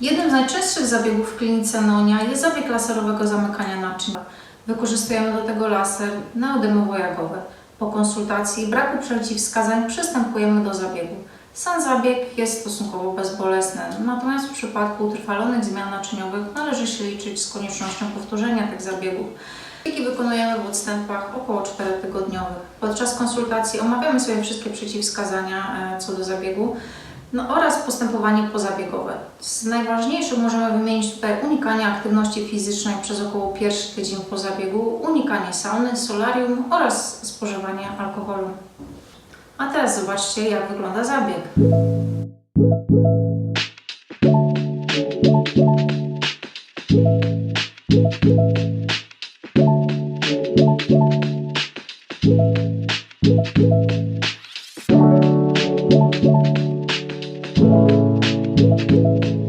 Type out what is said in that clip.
Jednym z najczęstszych zabiegów w klinice Nonia jest zabieg laserowego zamykania naczyń. Wykorzystujemy do tego laser neodemowo-jagowy. Po konsultacji i braku przeciwwskazań przystępujemy do zabiegu. Sam zabieg jest stosunkowo bezbolesny, natomiast w przypadku utrwalonych zmian naczyniowych należy się liczyć z koniecznością powtórzenia tych zabiegów. Zabiegi wykonujemy w odstępach około 4-tygodniowych. Podczas konsultacji omawiamy sobie wszystkie przeciwwskazania e, co do zabiegu no oraz postępowanie pozabiegowe. Z najważniejszych możemy wymienić tutaj unikanie aktywności fizycznej przez około pierwszy tydzień po zabiegu, unikanie sauny, solarium oraz spożywanie alkoholu. A teraz zobaczcie, jak wygląda zabieg. Thank Thank you.